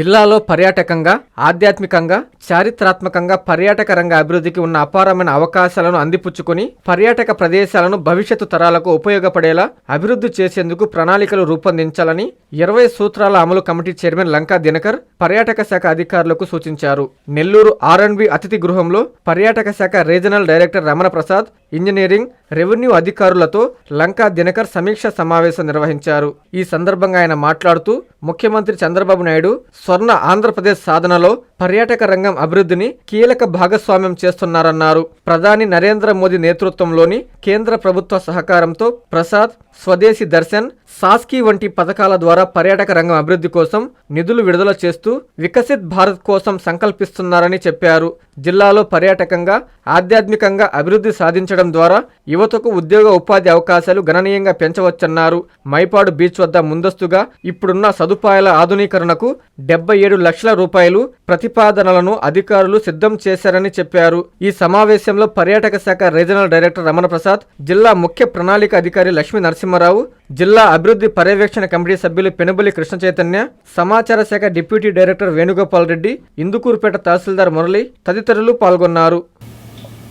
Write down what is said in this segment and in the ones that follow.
జిల్లాలో పర్యాటకంగా ఆధ్యాత్మికంగా చారిత్రాత్మకంగా పర్యాటక రంగ అభివృద్ధికి ఉన్న అపారమైన అవకాశాలను అందిపుచ్చుకొని పర్యాటక ప్రదేశాలను భవిష్యత్తు తరాలకు ఉపయోగపడేలా అభివృద్ధి చేసేందుకు ప్రణాళికలు రూపొందించాలని ఇరవై సూత్రాల అమలు కమిటీ చైర్మన్ లంకా దినకర్ పర్యాటక శాఖ అధికారులకు సూచించారు. నెల్లూరు ఆర్ అండ్బి అతిథి గృహంలో పర్యాటక శాఖ regional director Ramana Prasad engineering revenue అధికారులతో లంకా దినకర్ సమీక్ష సమావేశం నిర్వహించారు. ఈ సందర్భంగా ఆయన మాట్లాడుతూ ముఖ్యమంత్రి చంద్రబాబు నాయుడు స్వర్ణ ఆంధ్రప్రదేశ్ సాధనలో పర్యాటక రంగం అభివృద్ధిని కీలక భాగస్వామ్యం చేస్తున్నారన్నారు. ప్రధాని నరేంద్ర మోదీ నేతృత్వంలోని కేంద్ర ప్రభుత్వ సహకారంతో ప్రసాద్ స్వదేశీ దర్శన్ సాస్కి వంటి పథకాల ద్వారా పర్యాటక రంగం అభివృద్ధి కోసం నిధులు విడుదల చేస్తూ వికసిత్ భారత్ కోసం సంకల్పిస్తున్నారని చెప్పారు. జిల్లాలో పర్యాటకంగా ఆధ్యాత్మికంగా అభివృద్ధి సాధించడం ద్వారా యువతకు ఉద్యోగ ఉపాధి అవకాశాలు గణనీయంగా పెంచవచ్చన్నారు. మైపాడు బీచ్ వద్ద ముందస్తుగా ఇప్పుడున్న సదుపాయాల ఆధునీకరణకు డెబ్బై ఏడు లక్షల రూపాయలు ప్రతిపాదనలను అధికారులు సిద్ధం చేశారని చెప్పారు. ఈ సమావేశంలో పర్యాటక శాఖ రీజనల్ డైరెక్టర్ రమణ ప్రసాద్ జిల్లా ముఖ్య ప్రణాళిక అధికారి లక్ష్మీ నరసింహారావు జిల్లా అభివృద్ధి పర్యవేక్షణ కమిటీ సభ్యులు పెనుబలి కృష్ణ చైతన్య సమాచార శాఖ డిప్యూటీ డైరెక్టర్ వేణుగోపాల్ రెడ్డి ఇందుకూరుపేట తహసీల్దార్ మురళి తదితరులు పాల్గొన్నారు.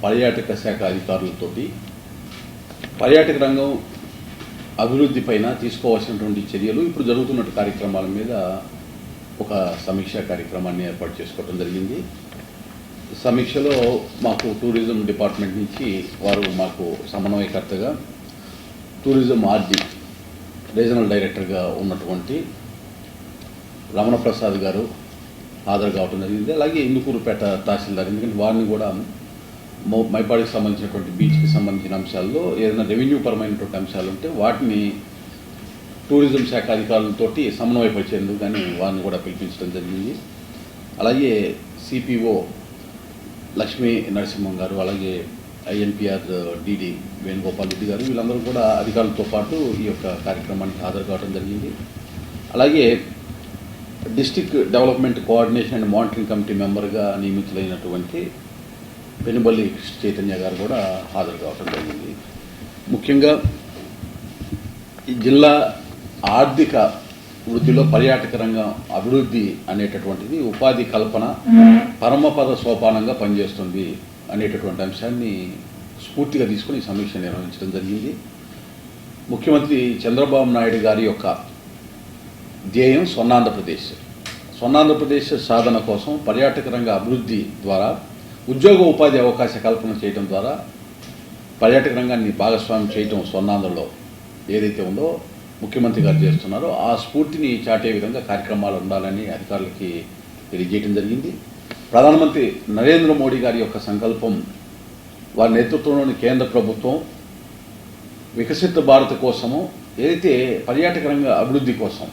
పర్యాటక శాఖ అధికారులతోటి పర్యాటక రంగం అభివృద్ధి పైన తీసుకోవాల్సినటువంటి చర్యలు ఇప్పుడు జరుగుతున్న కార్యక్రమాల మీద ఒక సమీక్షా కార్యక్రమాన్ని ఏర్పాటు చేసుకోవడం జరిగింది. సమీక్షలో మాకు టూరిజం డిపార్ట్మెంట్ నుంచి వారు మాకు సమన్వయకర్తగా టూరిజం ఆర్డి రీజనల్ డైరెక్టర్గా ఉన్నటువంటి రమణ ప్రసాద్ గారు హాజరు కావడం జరిగింది. అలాగే ఇందుకూరుపేట తహసీల్దార్ ఎందుకంటే వారిని కూడా మైపాడికి సంబంధించినటువంటి బీచ్కి సంబంధించిన అంశాల్లో ఏదైనా రెవెన్యూ పరమైనటువంటి అంశాలు ఉంటే వాటిని టూరిజం శాఖ అధికారులతోటి సమన్వయపరిచేందుకు కానీ వారిని కూడా పిలిపించడం జరిగింది. అలాగే సిపిఓ లక్ష్మీ నరసింహం గారు అలాగే ఐఎన్పిఆర్ డిడి వేణుగోపాల్ రెడ్డి గారు వీళ్ళందరూ కూడా అధికారులతో పాటు ఈ యొక్క కార్యక్రమానికి హాజరు కావడం జరిగింది. అలాగే district development coordination and monitoring committee మెంబర్గా నియమితులైనటువంటి పెనుబల్లి కృష్ణ చైతన్య గారు కూడా హాజరు కావడం జరిగింది. ముఖ్యంగా ఈ జిల్లా ఆర్థిక వృద్ధిలో పర్యాటక రంగం అభివృద్ధి అనేటటువంటిది ఉపాధి కల్పన పరమపద సోపానంగా పనిచేస్తుంది అనేటటువంటి అంశాన్ని స్ఫూర్తిగా తీసుకుని సమీక్ష నిర్వహించడం జరిగింది. ముఖ్యమంత్రి చంద్రబాబు నాయుడు గారి యొక్క ధ్యేయం స్వర్ణాంధ్రప్రదేశ్. స్వర్ణాంధ్రప్రదేశ్ సాధన కోసం పర్యాటక రంగ అభివృద్ధి ద్వారా ఉద్యోగ ఉపాధి అవకాశ కల్పన చేయడం ద్వారా పర్యాటక రంగాన్ని భాగస్వామ్యం చేయటం స్వర్ణాంధ్రలో ఏదైతే ఉందో ముఖ్యమంత్రి గారు చేస్తున్నారో. ఆ స్ఫూర్తిని చాటే విధంగా కార్యక్రమాలు ఉండాలని అధికారులకి తెలియజేయడం జరిగింది. ప్రధానమంత్రి నరేంద్ర మోడీ గారి యొక్క సంకల్పం వారి నేతృత్వంలోని కేంద్ర ప్రభుత్వం వికసిత భారత్ కోసము ఏదైతే పర్యాటక రంగ అభివృద్ధి కోసం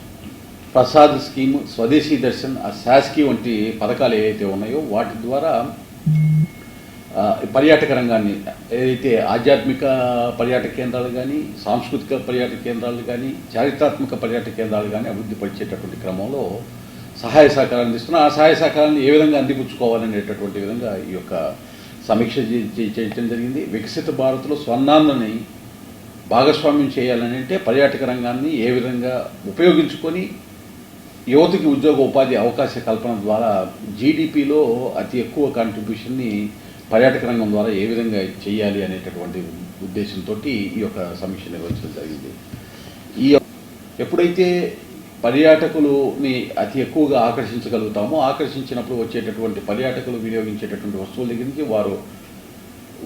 ప్రసాద్ స్కీమ్ స్వదేశీ దర్శన్ ఆ శాస్కీ వంటి పథకాలు ఏవైతే ఉన్నాయో వాటి ద్వారా పర్యాటక రంగాన్ని ఏదైతే ఆధ్యాత్మిక పర్యాటక కేంద్రాలు కానీ సాంస్కృతిక పర్యాటక కేంద్రాలు కానీ చారిత్రాత్మక పర్యాటక కేంద్రాలు కానీ అభివృద్ధి పరిచేటటువంటి క్రమంలో సహాయ సహకారాలు అందిస్తున్నా ఆ సహాయ సహకారాన్ని ఏ విధంగా అందిపుచ్చుకోవాలనేటటువంటి విధంగా ఈ యొక్క సమీక్ష చేయడం చేయటం జరిగింది. వికసిత భారత్లో స్వర్ణాంధ్రని భాగస్వామ్యం చేయాలని అంటే పర్యాటక రంగాన్ని ఏ విధంగా ఉపయోగించుకొని యువతకి ఉద్యోగ ఉపాధి అవకాశ కల్పన ద్వారా జీడిపిలో అతి ఎక్కువ కాంట్రిబ్యూషన్ని పర్యాటక రంగం ద్వారా ఏ విధంగా చేయాలి అనేటటువంటి ఉద్దేశంతో ఈ యొక్క సమీక్ష నిర్వహించడం జరిగింది. ఈ ఎప్పుడైతే పర్యాటకులని అతి ఎక్కువగా ఆకర్షించగలుగుతామో ఆకర్షించినప్పుడు వచ్చేటటువంటి పర్యాటకులు వినియోగించేటటువంటి వస్తువుల దగ్గర నుంచి వారు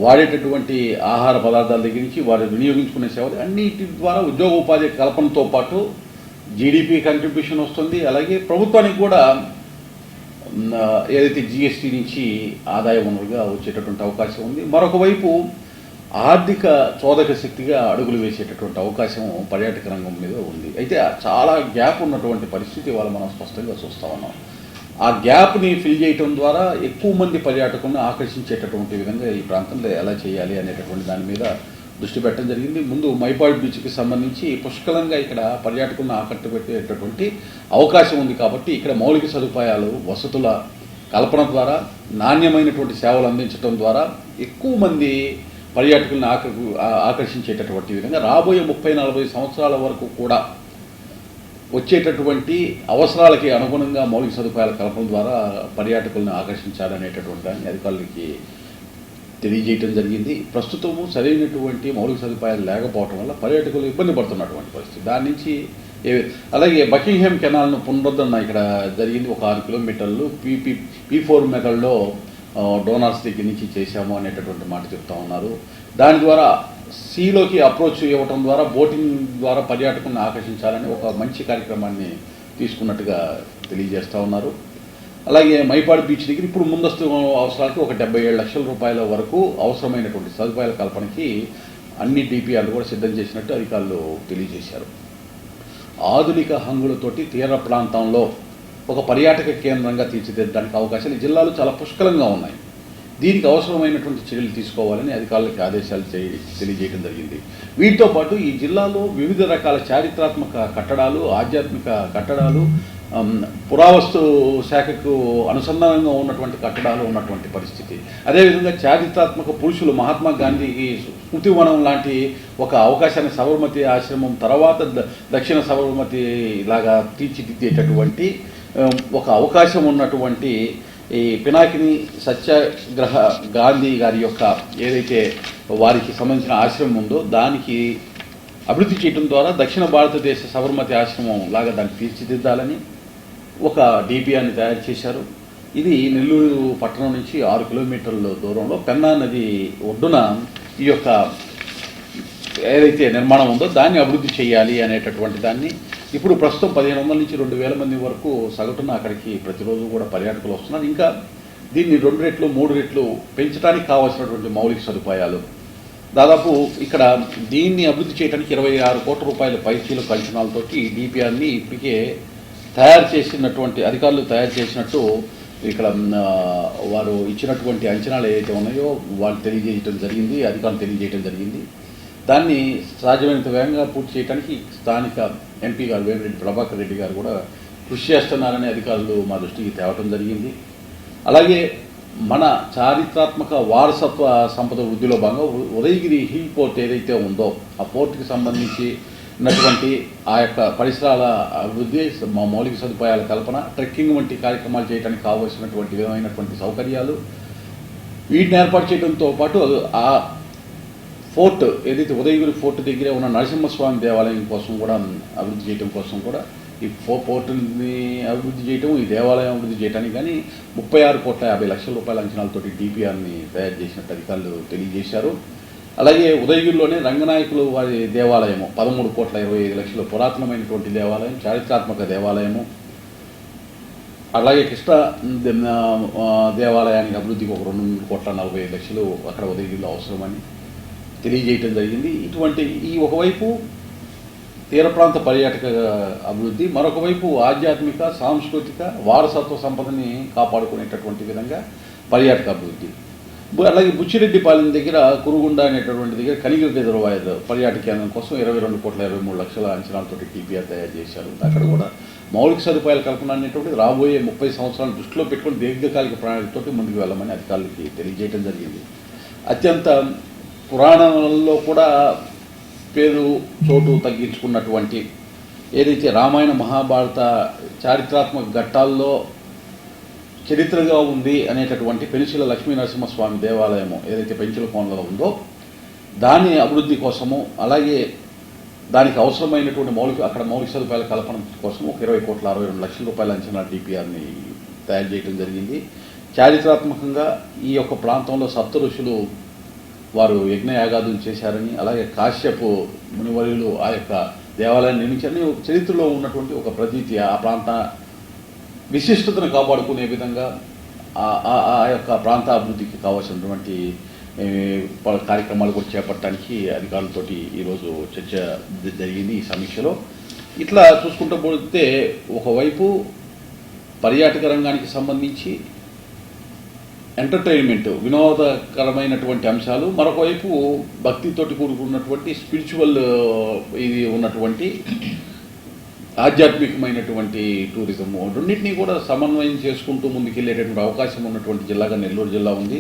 వాడేటటువంటి ఆహార పదార్థాల దగ్గర నుంచి వారు వినియోగించుకునే సేవలు అన్నిటి ద్వారా ఉద్యోగ ఉపాధి కల్పనతో పాటు జీడిపి కంట్రిబ్యూషన్ వస్తుంది. అలాగే ప్రభుత్వానికి కూడా ఏదైతే జిఎస్టీ నుంచి ఆదాయ వనరుగా వచ్చేటటువంటి అవకాశం ఉంది మరొక వైపు ఆర్థిక చోదక శక్తిగా అడుగులు వేసేటటువంటి అవకాశం పర్యాటక రంగం మీద ఉంది. అయితే చాలా గ్యాప్ ఉన్నటువంటి పరిస్థితి ఇవాళ మనం స్పష్టంగా చూస్తా ఉన్నాం. ఆ గ్యాప్ని ఫిల్ చేయటం ద్వారా ఎక్కువ మంది పర్యాటకులను ఆకర్షించేటటువంటి విధంగా ఈ ప్రాంతంలో ఎలా చేయాలి అనేటటువంటి దాని మీద దృష్టి పెట్టడం జరిగింది. ముందు మైపాడు బీచ్కి సంబంధించి పుష్కలంగా ఇక్కడ పర్యాటకులను ఆకట్టుపెట్టేటటువంటి అవకాశం ఉంది కాబట్టి ఇక్కడ మౌలిక సదుపాయాలు వసతుల కల్పన ద్వారా నాణ్యమైనటువంటి సేవలు అందించడం ద్వారా ఎక్కువ మంది పర్యాటకులను ఆక ఆకర్షించేటటువంటి విధంగా రాబోయే ముప్పై నలభై సంవత్సరాల వరకు కూడా వచ్చేటటువంటి అవసరాలకి అనుగుణంగా మౌలిక సదుపాయాల కల్పన ద్వారా పర్యాటకులను ఆకర్షించాలనేటటువంటి దాన్ని అధికారులకి తెలియజేయటం జరిగింది. ప్రస్తుతము సరైనటువంటి మౌలిక సదుపాయాలు లేకపోవటం వల్ల పర్యాటకులు ఇబ్బంది పడుతున్నటువంటి పరిస్థితి. దాని నుంచి ఏ- అలాగే బకింగ్హామ్ కెనాల్ను పునరుద్ధరణ ఇక్కడ జరిగింది. ఒక ఆరు కిలోమీటర్లు. పీపీ పీ ఫోర్ మెథడ్లో డోనార్స్ దగ్గర నుంచి చేశాము అనేటటువంటి మాట చెప్తా ఉన్నారు. దాని ద్వారా సీలోకి అప్రోచ్ ఇవ్వటం ద్వారా బోటింగ్ ద్వారా పర్యాటకులను ఆకర్షించాలని ఒక మంచి కార్యక్రమాన్ని తీసుకున్నట్టుగా తెలియజేస్తా ఉన్నారు. అలాగే మైపాడు బీచ్ దగ్గర ఇప్పుడు ముందస్తు అవసరాలకు ఒక డెబ్బై ఏడు లక్షల రూపాయల వరకు అవసరమైనటువంటి సదుపాయాల కల్పనకి అన్ని డిపిఆర్లు కూడా సిద్ధం చేసినట్టు అధికారులు తెలియజేశారు. ఆధునిక హంగులతోటి తీర ప్రాంతంలో ఒక పర్యాటక కేంద్రంగా తీర్చిదిద్దడానికి అవకాశాలు ఈ జిల్లాలో చాలా పుష్కలంగా ఉన్నాయి. దీనికి అవసరమైనటువంటి చర్యలు తీసుకోవాలని అధికారులకు ఆదేశాలు తెలియజేయడం జరిగింది. వీటితో పాటు ఈ జిల్లాలో వివిధ రకాల చారిత్రాత్మక కట్టడాలు ఆధ్యాత్మిక కట్టడాలు పురావస్తు శాఖకు అనుసంధానంగా ఉన్నటువంటి కట్టడాలు ఉన్నటువంటి పరిస్థితి. అదేవిధంగా చారిత్రాత్మక పురుషులు మహాత్మా గాంధీకి స్మృతివనం లాంటి ఒక అవకాశాన్ని సబర్మతి ఆశ్రమం తర్వాత ద- దక్షిణ సబర్మతి లాగా తీర్చిదిద్దేటటువంటి ఒక అవకాశం ఉన్నటువంటి ఈ పినాకిని సత్యాగ్రహ గాంధీ గారి యొక్క ఏదైతే వారికి సంబంధించిన ఆశ్రమం ఉందో దానికి అభివృద్ధి చేయడం ద్వారా దక్షిణ భారతదేశ సబర్మతి ఆశ్రమం లాగా దాన్ని తీర్చిదిద్దాలని ఒక డిపిఆర్ని తయారు చేశారు. ఇది నెల్లూరు పట్టణం నుంచి ఆరు కిలోమీటర్ల దూరంలో పెన్నా నది ఒడ్డున ఈ యొక్క ఏదైతే నిర్మాణం ఉందో దాన్ని అభివృద్ధి చేయాలి అనేటటువంటి దాన్ని ఇప్పుడు ప్రస్తుతం పదిహేను వందల నుంచి రెండు వేల మంది వరకు సగటున అక్కడికి ప్రతిరోజు కూడా పర్యాటకులు వస్తున్నారు. ఇంకా దీన్ని రెండు రెట్లు మూడు రెట్లు పెంచడానికి కావాల్సినటువంటి మౌలిక సదుపాయాలు. దాదాపు ఇక్కడ దీన్ని అభివృద్ధి చేయడానికి ఇరవై ఆరు కోట్ల రూపాయల పైచీలకు అంచనాలతోటి డిపిఆర్ని ఇప్పటికే తయారు చేసినటువంటి అధికారులు తయారు చేసినట్టు ఇక్కడ వారు ఇచ్చినటువంటి అంచనాలు ఏవైతే ఉన్నాయో వాళ్ళు తెలియజేయటం జరిగింది అధికారులు తెలియజేయటం జరిగింది. దాన్ని సాధ్యమైనంత వేగంగా పూర్తి చేయడానికి స్థానిక ఎంపీ గారు వేమిరెడ్డి ప్రభాకర్ రెడ్డి గారు కూడా కృషి చేస్తున్నారని అధికారులు మా దృష్టికి తేవటం జరిగింది. అలాగే మన చారిత్రాత్మక వారసత్వ సంపద వృద్ధిలో భాగంగా ఉదయగిరి హిల్ పోర్ట్ ఏదైతే ఉందో ఆ పోర్టుకి సంబంధించి ఉన్నటువంటి ఆ యొక్క పరిసరాల అభివృద్ధి మా మౌలిక సదుపాయాల కల్పన ట్రెక్కింగ్ వంటి కార్యక్రమాలు చేయడానికి కావలసినటువంటి విధమైనటువంటి సౌకర్యాలు. వీటిని ఏర్పాటు చేయడంతో పాటు ఆ ఫోర్ట్ ఏదైతే ఉదయగిరి ఫోర్ట్ దగ్గరే ఉన్న నరసింహస్వామి దేవాలయం కోసం కూడా అభివృద్ధి చేయడం కోసం కూడా ఈ ఫో పోర్టుని అభివృద్ధి చేయటం ఈ దేవాలయం అభివృద్ధి చేయడానికి కానీ ముప్పై ఆరు కోట్ల యాభై లక్షల రూపాయల అంచనాలతోటి డిపిఆర్ని తయారు చేసినట్టు అధికారులు తెలియజేశారు. అలాగే ఉదయగిరిలోనే రంగనాయకులు వారి దేవాలయము పదమూడు కోట్ల ఇరవై ఐదు లక్షల పురాతనమైనటువంటి దేవాలయం చారిత్రాత్మక దేవాలయము. అలాగే కృష్ణ దేవాలయానికి అభివృద్ధికి ఒక రెండు మూడు కోట్ల నలభై ఐదు లక్షలు అక్కడ ఉదయగిరిలో అవసరమని తెలియజేయటం జరిగింది. ఇటువంటి ఈ ఒకవైపు తీర ప్రాంత పర్యాటక అభివృద్ధి మరొక వైపు ఆధ్యాత్మిక సాంస్కృతిక వారసత్వ సంపదని కాపాడుకునేటటువంటి విధంగా పర్యాటక అభివృద్ధి. అలాగే బుచ్చిరెడ్డిపాలెం దగ్గర కురుగుండ అనేటటువంటి దగ్గర కలిగి రిజర్వాయర్ పర్యాటక కేంద్రం కోసం ఇరవై రెండు కోట్ల ఇరవై మూడు లక్షల అంచనాలతో టీపీఆర్ తయారు చేశారు. అక్కడ కూడా మౌలిక సదుపాయాల కల్పన అనేటువంటిది రాబోయే ముప్పై సంవత్సరాలు దృష్టిలో పెట్టుకుని దీర్ఘకాలిక ప్రణాళికతో ముందుకు వెళ్ళమని అధికారులకి తెలియజేయడం జరిగింది. అత్యంత పురాణాలలో కూడా పేరు చోటు తగ్గించుకున్నటువంటి ఏదైతే రామాయణ మహాభారత చారిత్రాత్మక ఘట్టాల్లో చరిత్రగా ఉంది అనేటటువంటి పెనుశిల లక్ష్మీ నరసింహస్వామి దేవాలయము ఏదైతే పెంచుల కోనలో ఉందో దాని అభివృద్ధి కోసము అలాగే దానికి అవసరమైనటువంటి మౌలిక అక్కడ మౌలిక సదుపాయాల కల్పన కోసం ఒక ఇరవై కోట్ల అరవై రెండు లక్షల రూపాయల అంచనా డిపిఆర్ని తయారు చేయడం జరిగింది. చారిత్రాత్మకంగా ఈ యొక్క ప్రాంతంలో సప్త ఋషులు వారు యజ్ఞయాగాదులు చేశారని అలాగే కాశ్యపు మునివర్యులు ఆ యొక్క దేవాలయాన్ని నిర్మించారని చరిత్రలో ఉన్నటువంటి ఒక ప్రతీతి ఆ ప్రాంత విశిష్టతను కాపాడుకునే విధంగా ఆ- ఆ- ఆ యొక్క ప్రాంత అభివృద్ధికి కావాల్సినటువంటి ప- కార్యక్రమాలు కూడా చేపట్టడానికి అధికారులతోటి ఈరోజు చర్చ జరిగింది ఈ సమీక్షలో. ఇట్లా చూసుకుంటూ పోతే ఒకవైపు పర్యాటక రంగానికి సంబంధించి ఎంటర్టైన్మెంట్ వినోదకరమైనటువంటి అంశాలు మరొకవైపు భక్తితోటి కూడుకున్నటువంటి స్పిరిచువల్ ఇది ఉన్నటువంటి ఆధ్యాత్మికమైనటువంటి టూరిజం రెండింటినీ కూడా సమన్వయం చేసుకుంటూ ముందుకెళ్ళేటటువంటి అవకాశం ఉన్నటువంటి జిల్లాగా నెల్లూరు జిల్లా ఉంది.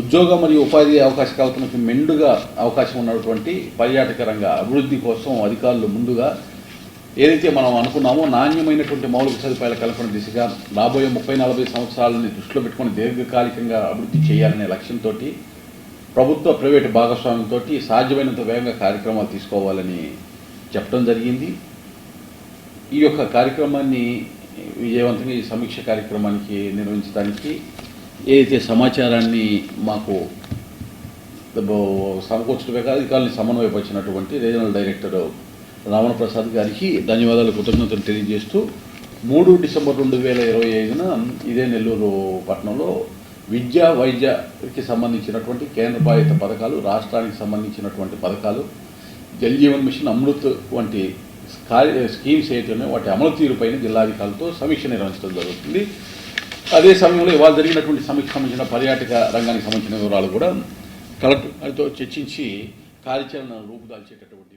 ఉద్యోగ మరియు ఉపాధి అవకాశ కల్పనకు మెండుగా అవకాశం ఉన్నటువంటి పర్యాటక రంగ అభివృద్ధి కోసం అధికారులు ముందుగా ఏదైతే మనం అనుకున్నామో నాణ్యమైనటువంటి మౌలిక సదుపాయాల కల్పన దిశగా రాబోయే ముప్పై నలభై సంవత్సరాలని దృష్టిలో పెట్టుకొని దీర్ఘకాలికంగా అభివృద్ధి చేయాలనే లక్ష్యంతో ప్రభుత్వ ప్రైవేటు భాగస్వామ్యంతో సాధ్యమైనంత వేగంగా కార్యక్రమాలు తీసుకోవాలని చెప్పడం జరిగింది. ఈ యొక్క కార్యక్రమాన్ని విజయవంతంగా ఈ సమీక్ష కార్యక్రమానికి నిర్వహించడానికి ఏదైతే సమాచారాన్ని మాకు సమకూర్చడమే కాదు అధికారులను సమన్వయపరిచినటువంటి రీజనల్ డైరెక్టర్ రావణ ప్రసాద్ గారికి ధన్యవాదాలు కృతజ్ఞతలు తెలియజేస్తూ మూడు డిసెంబర్ రెండు వేల ఇరవై ఐదున ఇదే నెల్లూరు పట్టణంలో విద్య వైద్యకి సంబంధించినటువంటి కేంద్ర బాధిత పథకాలు రాష్ట్రానికి సంబంధించినటువంటి పథకాలు జల్ జీవన్ మిషన్ అమృత్ వంటి స్కీమ్స్ ఏవైతే ఉన్నాయో వాటి అమలు తీరుపైన జిల్లాధికారులతో సమీక్ష నిర్వహించడం జరుగుతుంది. అదే సమయంలో ఇవాళ జరిగినటువంటి సమీక్ష సంబంధించిన పర్యాటక రంగానికి సంబంధించిన వివరాలు కూడా కలెక్టర్ చర్చించి కార్యాచరణ రూపుదాల్చేటటువంటి